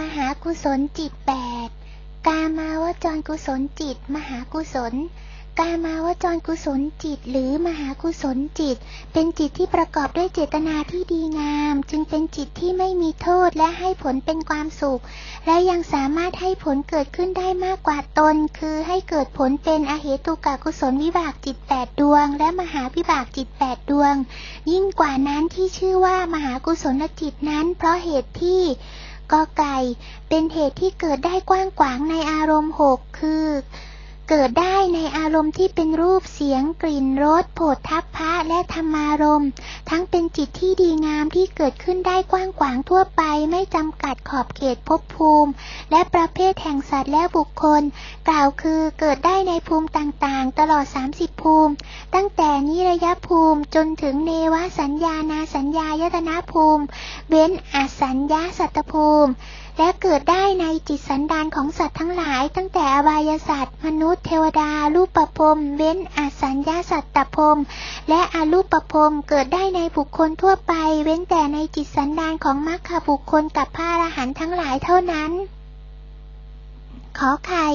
มหากุศลจิตแปดกามาวจรกุศลจิต มหากุศล กามาวจรกุศลจิต หรือมหากุศลจิต เป็นจิตที่ประกอบด้วยเจตนาที่ดีงาม จึงเป็นจิตที่ไม่มีโทษและให้ผลเป็นความสุข และยังสามารถให้ผลเกิดขึ้นได้มากกว่าตน คือให้เกิดผลเป็นอเหตุกากุศลวิบากจิตแปดดวง และมหาวิบากจิตแปดดวง ยิ่งกว่านั้นที่ชื่อว่ามหากุศลจิตนั้น เพราะเหตุที่ กอไก่ เป็นเหตุที่เกิดได้กว้างขวางในอารมณ์หกคือ เกิดได้ในอารมณ์ที่เป็นรูปเสียงกลิ่นรสโผฏฐัพพะและธรรมารมณ์ทั้งเป็นจิตที่ดีงามที่เกิดขึ้นได้กว้างขวางทั่วไปไม่จำกัดขอบเขตภพภูมิ และประเภทแห่งสัตว์และบุคคล กล่าวคือเกิดได้ในภูมิต่างๆ ตลอด 30 ภูมิ ตั้งแต่นิระยภูมิจนถึงเนวสัญญานาสัญญายตนะภูมิ เว้นอสัญญาสัตตภูมิและเกิดได้ในจิตสันดานของสัตว์ทั้งหลาย ตั้งแต่อบายสัตว์มนุษย์เทวดารูปภพรมเว้นอสัญญาสัตตภพและอรูปภพรมเกิดได้ในบุคคลทั่วไป เว้นแต่ในจิตสันดานของมรรคบุคคลกับพระอรหันต์ทั้งหลายเท่านั้นขอไข่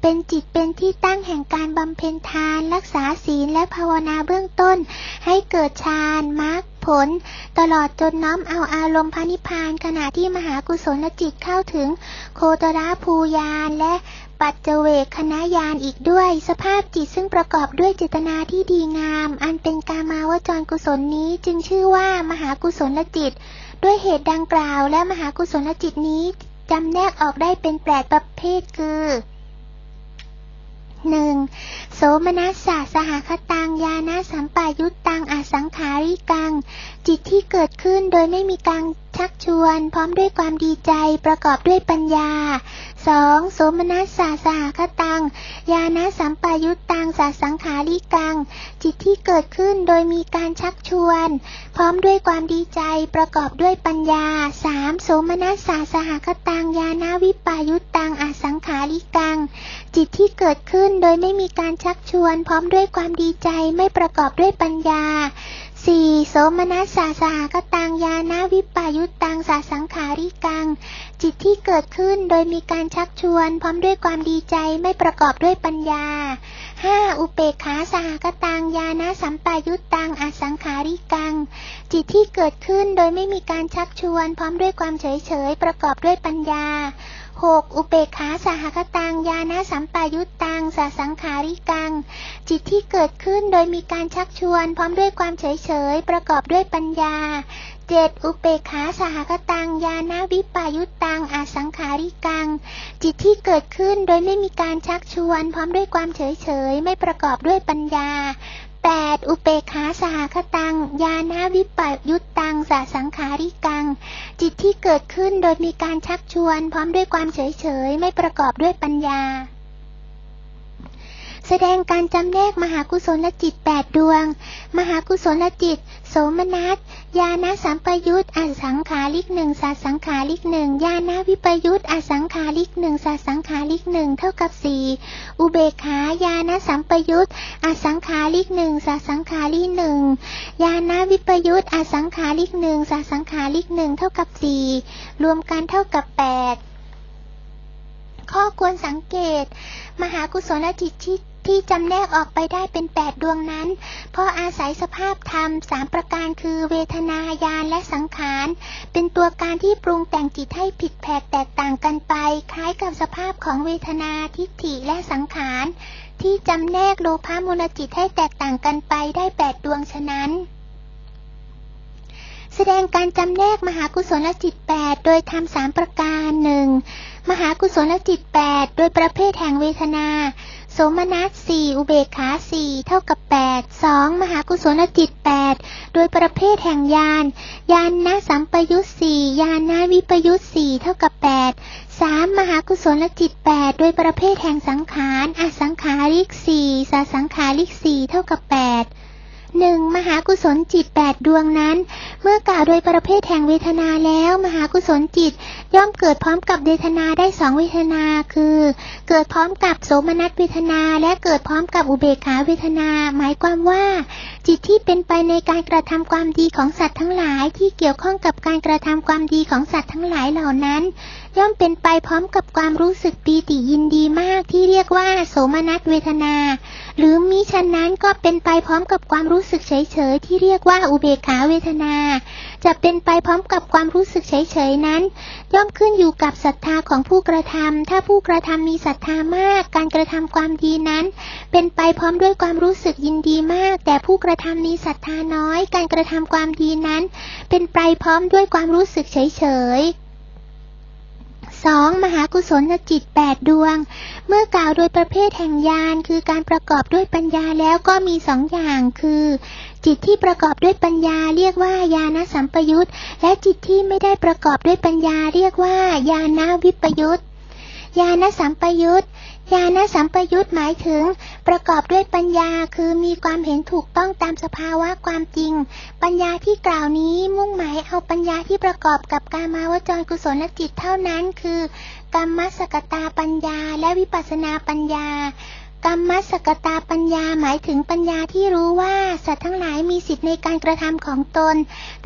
เป็นจิตเป็นที่ตั้งแห่งการบำเพ็ญทาน รักษาศีลและภาวนาเบื้องต้น ให้เกิดฌานมรรคผล ตลอดจนน้อมเอาอารมณ์พระนิพพานขณะที่มหากุศลจิตเข้าถึง โคตรภูยานและ ปัจเจเวคคณะยานอีกด้วย สภาพจิตซึ่งประกอบด้วยเจตนาที่ดีงาม อันเป็นกามาวจรกุศลนี้จึงชื่อว่ามหากุศลจิต ด้วยเหตุดังกล่าวและมหากุศลจิตนี้จำแนกออกได้เป็นแปดประเภทคือหนึ่งโสมนัสสะสหคตังยานะสัมปายุตตังอสังขาริกัง จิตที่เกิดขึ้นโดยไม่มีการ ชักชวนพร้อมด้วยความดีใจประกอบด้วยปัญญา 2. โสมนัสสะสหคตังยานะสัมปายุตตังสัสังขาริกัง จิตที่เกิดขึ้นโดยมีการชักชวน พร้อมด้วยความดีใจประกอบด้วยปัญญา 3. โสมนัสสะสหคตังยานะวิปายุตตังอสังขาริกัง จิตที่เกิดขึ้นโดยไม่มีการชักชวน พร้อมด้วยความดีใจไม่ประกอบด้วยปัญญา 4. โสมนัสสะสหคตังยานะวิปายุตตังสาสังขาริกัง จิตที่เกิดขึ้นโดยมีการชักชวน พร้อมด้วยความดีใจไม่ประกอบด้วยปัญญา 5. อุเปกขาสหคตังยานะสัมปายุตตังอสังขาริกัง จิตที่เกิดขึ้นโดยไม่มีการชักชวน พร้อมด้วยความเฉยเฉยประกอบด้วยปัญญา 6. อุเปกขาสหคตัง ยานะสัมปายุตตังสสังขาริกัง จิตที่เกิดขึ้นโดยมีการชักชวน พร้อมด้วยความเฉยเฉยประกอบด้วยปัญญา 7. อุเปกขาสหคตัง ยานะวิปายุตตังอสังขาริกัง จิตที่เกิดขึ้นโดยไม่มีการชักชวน พร้อมด้วยความเฉยเฉยไม่ประกอบด้วยปัญญา 8. อุเปขาสหคตัง ยานาวิปยุตตังสาสังขาริกัง จิตที่เกิดขึ้นโดยมีการชักชวน พร้อมด้วยความเฉยเฉยไม่ประกอบด้วยปัญญา แสดงการจำแนกมหากุศลจิตแปดดวง มหากุศลจิต โสมนัสยานะสัมปยุตอสังขาริกหนึ่งสัสังขาริกหนึ่งยานะวิปยุตอสังขาริกหนึ่งสัสังขาริกหนึ่งเท่ากับสี่อุเบกขายานะสัมปยุตอสังขาริกหนึ่งสัสังขาริกหนึ่งยานะวิปยุตอสังขาริกหนึ่งสัสังขาริกหนึ่งเท่ากับสี่รวมกันเท่ากับแปดข้อควรสังเกต มหากุศลจิตที่ ที่จำแนกออกไปได้เป็นแปดดวงนั้น เพราะอาศัยสภาพธรรมสามประการคือเวทนายานและสังขาร เป็นตัวการที่ปรุงแต่งจิตให้ผิดแผกแตกต่างกันไป คล้ายกับสภาพของเวทนาทิฏฐิและสังขาร ที่จำแนกโลภะมูลจิตให้แตกต่างกันไปได้แปดดวงฉะนั้น แสดงการจำแนกมหากุศลจิต 8 โดยทำสามประการหนึ่งมหากุศลจิต 8 โดยประเภทแห่งเวทนา โสมนัสสี่อุเบกขาสี่เท่ากับ 8 2 มหากุศลจิต 8 โดยประเภทแห่งญาณญาณนะสัมปยุตสี่ญาณนะวิปยุตสี่เท่ากับ 8 3 มหากุศลจิต 8 โดยประเภทแห่งสังขารอสังขาริกสี่สาสังขาริกสี่เท่ากับ8หนึ่งมหากุศลจิตแปดดวงนั้น เมื่อกล่าวโดยประเภทแห่งเวทนาแล้ว มหากุศลจิต ย่อมเกิดพร้อมกับเวทนาได้สองเวทนาคือ เกิดพร้อมกับโสมนัสเวทนา และเกิดพร้อมกับอุเบกขาเวทนา หมายความว่า จิตที่เป็นไปในการกระทำความดีของสัตว์ทั้งหลายที่เกี่ยวข้องกับการกระทำความดีของสัตว์ทั้งหลายเหล่านั้น ย่อมเป็นไปพร้อมกับความรู้สึกปีติยินดีมากที่เรียกว่า โสมนัสเวทนา หรือมิฉะนั้นก็เป็นไปพร้อมกับความรู้สึกเฉยๆที่เรียกว่าอุเบกขาเวทนา จะเป็นไปพร้อมกับความรู้สึกเฉยๆนั้น ย่อมขึ้นอยู่กับศรัทธาของผู้กระทำถ้าผู้กระทำมีศรัทธามาก การกระทำความดีนั้น เป็นไปพร้อมด้วยความรู้สึกยินดีมาก แต่ผู้กระทำมีศรัทธาน้อย การกระทำความดีนั้น เป็นไปพร้อมด้วยความรู้สึกเฉยๆ 2. มหากุศลจิต 8 ดวง เมื่อกล่าวโดยประเภทแห่งญาณคือการประกอบด้วยปัญญาแล้วก็มีสองอย่างคือ จิตที่ประกอบด้วยปัญญาเรียกว่าญาณสัมปยุตและจิตที่ไม่ได้ประกอบด้วยปัญญาเรียกว่าญาณวิปยุตญาณสัมปยุต ญาณสัมปยุตหมายถึง ประกอบด้วยปัญญาคือมีความเห็นถูกต้องตามสภาวะความจริง ปัญญาที่กล่าวนี้มุ่งหมายเอาปัญญาที่ประกอบกับการมาวจรกุศลจิตเท่านั้น คือกรรมสกตาปัญญาและวิปัสสนาปัญญา กรรมสกตาปัญญาหมายถึงปัญญาที่รู้ว่าสัตว์ทั้งหลายมีสิทธิในการกระทำของตน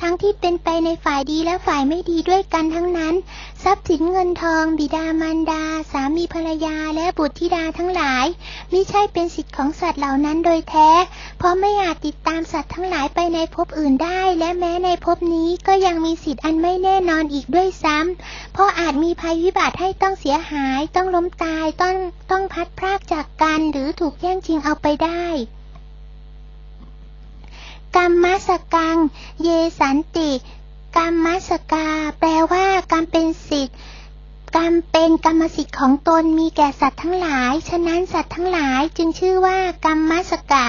ทั้งที่เป็นไปในฝ่ายดีและฝ่ายไม่ดีด้วยกันทั้งนั้น ทรัพย์สินเงินทอง บิดามารดา สามีภรรยาและบุตรธิดาทั้งหลายมิใช่เป็นสิทธิของสัตว์เหล่านั้นโดยแท้ เพราะไม่อาจติดตามสัตว์ทั้งหลายไปในภพอื่นได้ และแม้ในภพนี้ก็ยังมีสิทธิ์อันไม่แน่นอนอีกด้วยซ้ำเพราะอาจมีภัยวิบัติให้ต้องเสียหาย ต้องล้มตายต้องต้องพัดพรากจากกันหรือถูกแย่งชิงเอาไปได้กรรมสกัง เยสันติกรรมสกา แปลว่ากรรมเป็นสิทธิ์กรรมเป็นกรรมสิทธิ์ของตนมีแก่สัตว์ทั้งหลาย ฉะนั้นสัตว์ทั้งหลายจึงชื่อว่ากรรมสกะ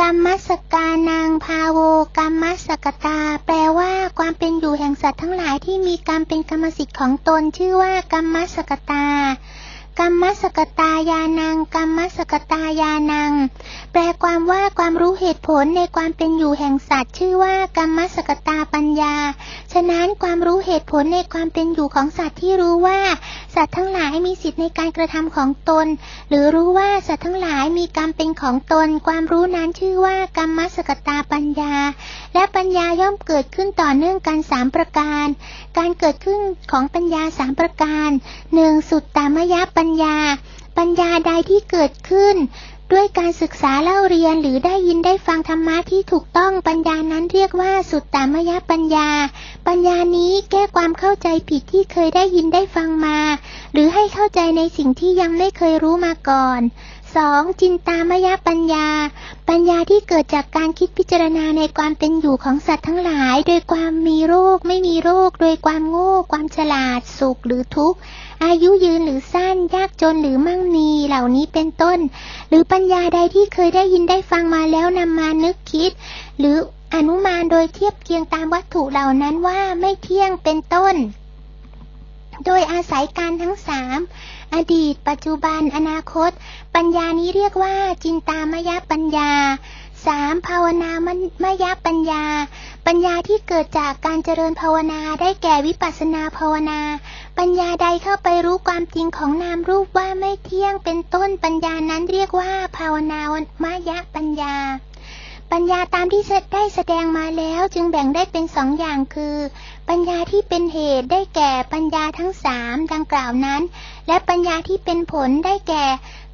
กรรมสกานางพาโวกรรมสกตา แปลว่าความเป็นอยู่แห่งสัตว์ทั้งหลายที่มีกรรมเป็นกรรมสิทธิ์ของตนชื่อว่ากรรมสกตา กรรมสกตายานังกรรมสกตายานัง แปลความว่าความรู้เหตุผลในความเป็นอยู่แห่งสัตว์ ชื่อว่ากรรมสกตาปัญญา ฉะนั้นความรู้เหตุผลในความเป็นอยู่ของสัตว์ที่รู้ว่า สัตว์ทั้งหลายมีสิทธิในการกระทำของตน หรือรู้ว่าสัตว์ทั้งหลายมีกรรมเป็นของตน ความรู้นั้นชื่อว่ากรรมสกตาปัญญา และปัญญาย่อมเกิดขึ้นต่อเนื่องกันสามประการ การเกิดขึ้นของปัญญาสามประการหนึ่งสุดตามยปัญญญา ปัญญาใดที่เกิดขึ้น ด้วยการศึกษาเล่าเรียนหรือได้ยินได้ฟังธรรมะที่ถูกต้องปัญญานั้นเรียกว่าสุดตามยปัญญา ปัญญานี้แก้ความเข้าใจผิดที่เคยได้ยินได้ฟังมา หรือให้เข้าใจในสิ่งที่ยังไม่เคยรู้มาก่อน 2. จินตามยปัญญา ปัญญาที่เกิดจากการคิดพิจารณาในความเป็นอยู่ของสัตว์ทั้งหลาย โดยความมีโรคไม่มีโรค โดยความโง่ ความฉลาด สุขหรือทุกข์ อายุยืนหรือสั้น ยากจนหรือมั่งมีเหล่านี้เป็นต้น หรือปัญญาใดที่เคยได้ยินได้ฟังมาแล้วนำมานึกคิด หรืออนุมานโดยเทียบเคียงตามวัตถุเหล่านั้นว่าไม่เที่ยงเป็นต้น โดยอาศัยการทั้งสามอดีต ปัจจุบัน อนาคต ปัญญานี้เรียกว่าจินตามยปัญญา 3. ภาวนามมยปัญญา ปัญญาที่เกิดจากการเจริญภาวนาได้แก่วิปัสนาภาวนา ปัญญาใดเข้าไปรู้ความจริงของนามรูปว่าไม่เที่ยงเป็นต้นปัญญานั้นเรียกว่าภาวนามยปัญญา ปัญญาตามที่ได้แสดงมาแล้วจึงแบ่งได้เป็นสองอย่างคือ ปัญญาที่เป็นเหตุได้แก่ปัญญาทั้งสามดังกล่าวนั้น และปัญญาที่เป็นผลได้แก่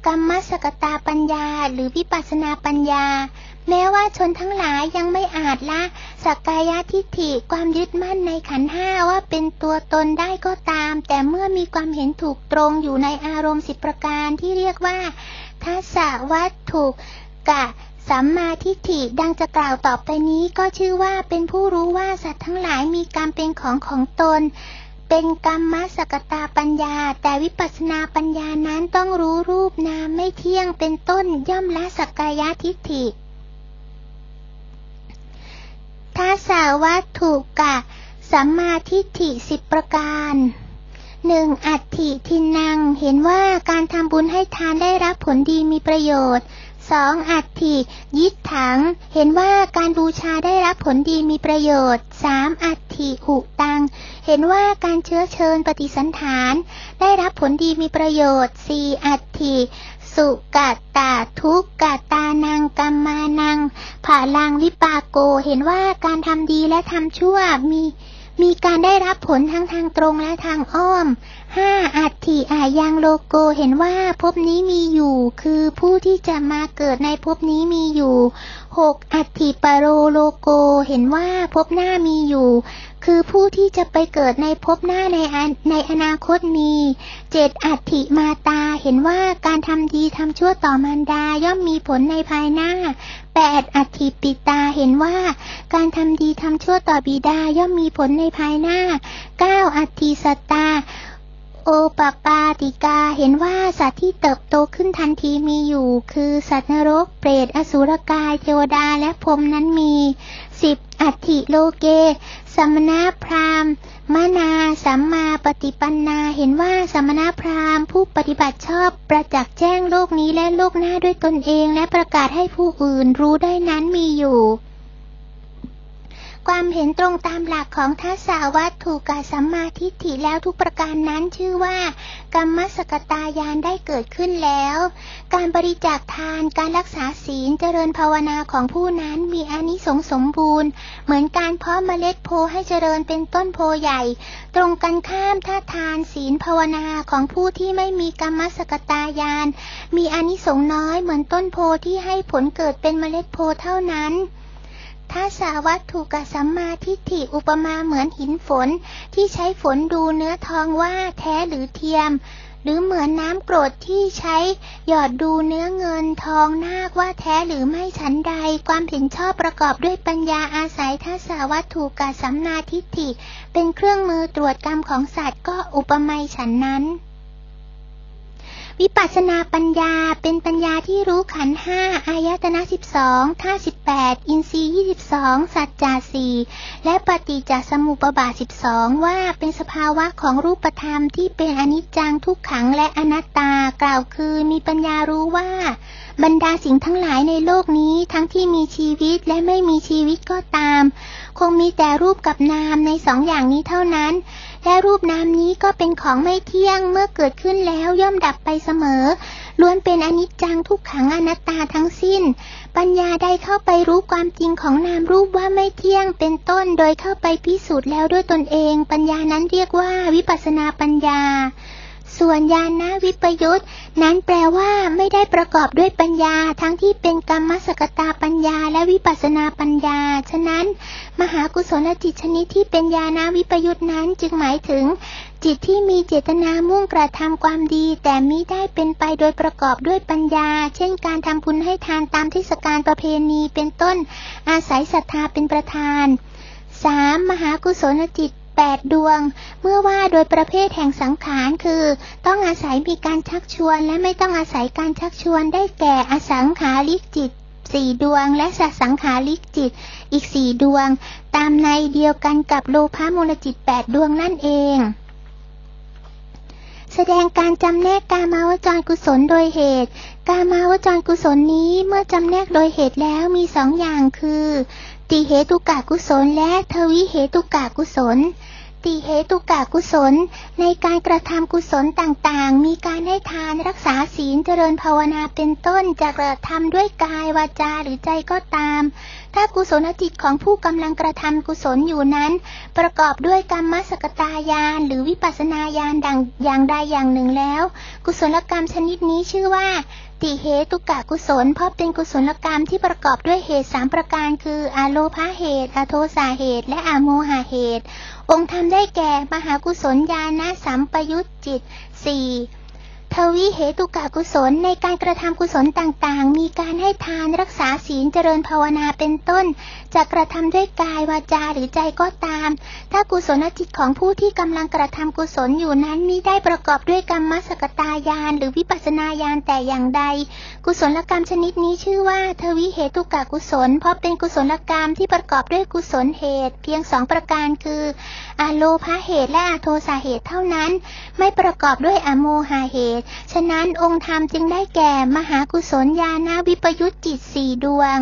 กรรมสกตาปัญญา หรือวิปัสนาปัญญา แม้ว่าชนทั้งหลายยังไม่อาจละสักกายทิฏฐิความยึดมั่นในขันห้าว่าเป็นตัวตนได้ก็ตาม แต่เมื่อมีความเห็นถูกตรงอยู่ในอารมณ์สิบประการที่เรียกว่าทัสสะวัตถุกะสัมมาทิฏฐิดังจะกล่าวต่อไปนี้ก็ชื่อว่าเป็นผู้รู้ว่าสัตว์ทั้งหลายมีกรรมเป็นของของตน เป็นกรรมสกตาปัญญา แต่วิปัสสนาปัญญานั้นต้องรู้รูปนามไม่เที่ยงเป็นต้นย่อมละสักกายทิฏฐิ ทัสสาวัตถุกะ สัมมาทิฏฐิสิบประการหนึ่งอัตถิทินัง เห็นว่าการทำบุญให้ทานได้รับผลดีมีประโยชน์สองอัตถิยิดถัง เห็นว่าการบูชาได้รับผลดีมีประโยชน์สามอัตถิหุตัง เห็นว่าการเชื้อเชิญปฏิสันฐาน ได้รับผลดีมีประโยชน์สี่อัตถิ สุกัตตาทุกกตานังกัมมานังผาลังวิปากโกเห็นว่าการทำดีและทำชั่วมีมีการได้รับผลทั้งทางตรงและทางอ้อม ห้าอัตถิอายังโลโกเห็นว่าภพนี้มีอยู่ คือผู้ที่จะมาเกิดในภพนี้มีอยู่หกอัตถิปโรโลโกเห็นว่าภพหน้ามีอยู่ คือผู้ที่จะไปเกิดในภพหน้าในในอนาคตมีเจ็ดอัตถิมาตา เห็นว่าการทำดีทำชั่วต่อมารดาย่อมมีผลในภายหน้าแปดอัตถิปิตาเห็นว่าการทำดีทำชั่วต่อบิดาย่อมมีผลในภายหน้าเก้าอัตถิสตตาโอปปาติกาเห็นว่าสัตว์ที่เติบโตขึ้นทันทีมีอยู่ คือสัตว์นรก เปรตอสุรกาย เทวดาและพรมนั้นมีสิบ อัติโลเก สมณพราหมณ์มนาสัมมาปฏิปันนา เห็นว่าสมณพราหมณ์ผู้ปฏิบัติชอบประจักษ์แจ้งโลกนี้และโลกหน้าด้วยตนเอง และประกาศให้ผู้อื่นรู้ได้นั้นมีอยู่ ความเห็นตรงตามหลักของทัศาวัตถูกกาสัมมาทิฏฐิแล้วทุกประการนั้นชื่อว่า กรรมสกตายานได้เกิดขึ้นแล้ว การบริจาคทานการรักษาศีลเจริญภาวนาของผู้นั้นมีอนิสงส์สมบูรณ์ เหมือนการเพาะเมล็ดโพให้เจริญเป็นต้นโพใหญ่ ตรงกันข้ามถ้าทานศีลภาวนาของผู้ที่ไม่มีกรรมสกตายาน มีอนิสงส์น้อยเหมือนต้นโพที่ให้ผลเกิดเป็นเมล็ดโพเท่านั้น ถ้าสาวัตถูกกับสัมมาทิฏฐิอุปมาเหมือนหินฝน ที่ใช้ฝนดูเนื้อทองว่าแท้หรือเทียม หรือเหมือนน้ำกรดที่ใช้หยอดดูเนื้อเงินทองนาคว่าแท้หรือไม่ฉันใด ความเห็นชอบประกอบด้วยปัญญาอาศัยทัศวัตถูกกับสัมมาทิฏฐิ เป็นเครื่องมือตรวจกรรมของสัตว์ก็อุปมาฉันนั้น วิปัสสนาปัญญาเป็นปัญญาที่รู้ขันห้าอายตนะสิบสองท่าสิบแปดอินทรีย์ยี่สิบสองสัจจาสี่และปฏิจจสมุปบาทสิบสองว่าเป็นสภาวะของรูปธรรมที่เป็นอนิจจังทุกขังและอนัตตากล่าวคือมีปัญญารู้ว่า บรรดาสิ่งทั้งหลายในโลกนี้ทั้งที่มีชีวิตและไม่มีชีวิตก็ตาม คงมีแต่รูปกับนามในสองอย่างนี้เท่านั้น และรูปนามนี้ก็เป็นของไม่เที่ยงเมื่อเกิดขึ้นแล้วย่อมดับไปเสมอ ล้วนเป็นอนิจจังทุกขังอนัตตาทั้งสิ้น ปัญญาได้เข้าไปรู้ความจริงของนามรูปว่าไม่เที่ยงเป็นต้น โดยเข้าไปพิสูจน์แล้วด้วยตนเอง ปัญญานั้นเรียกว่าวิปัสสนาปัญญา ส่วนญาณวิปยุตนั้นแปลว่าไม่ได้ประกอบด้วยปัญญา ทั้งที่เป็นกรรมสกตาปัญญาและวิปัสนาปัญญา ฉะนั้น มหากุศลจิตชนิดที่เป็นญาณวิปยุตนั้นจึงหมายถึง จิตที่มีเจตนามุ่งกระทำความดี แต่มิได้เป็นไปโดยประกอบด้วยปัญญา เช่นการทำบุญให้ทานตามเทศกาลประเพณีเป็นต้น อาศัยศรัทธาเป็นประธาน 3. มหากุศลจิต 8 ดวง เมื่อว่าโดยประเภทแห่งสังขารคือ ต้องอาศัยมีการชักชวน และไม่ต้องอาศัยการชักชวนได้แก่อสังขาริกจิตสี่ดวง และสัสังขาริกจิต อีกสี่ดวง ตามในเดียวกันกับโลภะมูลจิต8ดวงนั่นเอง แสดงการจำแนกกามาวจรกุศลโดยเหตุ กามาวจรกุศลนี้เมื่อจำแนกโดยเหตุแล้วมีสองอย่างคือ ติเหตุกะกุศลและทวิเหตุกะกุศล ติเหตุกะกุศล ในการกระทำกุศลต่างๆ มีการให้ทานรักษาศีลเจริญภาวนาเป็นต้นจะกระทำด้วยกายวาจาหรือใจก็ตาม ถ้ากุศลจิตของผู้กำลังกระทำกุศลอยู่นั้น ประกอบด้วยกรรมสกตายานหรือวิปัสสนาญาณดังอย่างใดอย่างหนึ่งแล้ว กุศลกรรมชนิดนี้ชื่อว่าติเหตุกะกุศลเพราะเป็นกุศลกรรมที่ประกอบด้วยเหตุสามประการ คืออโลภาเหตุ อโทสาเหตุ และอโมหะเหตุ องค์ธรรมได้แก่ มหากุศลญาณสัมปยุตจิตสี่ ทวิเหตุกะกุศลในการกระทำกุศลต่างๆ มีการให้ทานรักษาศีลเจริญภาวนาเป็นต้น จะกระทำด้วยกายวาจาหรือใจก็ตาม ถ้ากุศลจิตของผู้ที่กำลังกระทำกุศลอยู่นั้นมิได้ประกอบด้วยกรรมสกตายาน หรือวิปัสสนาญาณแต่อย่างใด กุศลกรรมชนิดนี้ชื่อว่า ทวิเหตุกะกุศล เพราะเป็นกุศลกรรมที่ประกอบด้วยกุศลเหตุ เพียงสองประการคืออโลภาเหตุและอโทสาเหตุเท่านั้น ไม่ประกอบด้วยอโมหะเหตุฉะนั้นองค์ธรรมจึงได้แก่มหากุศลญาณวิปยุตจิตสี่ดวง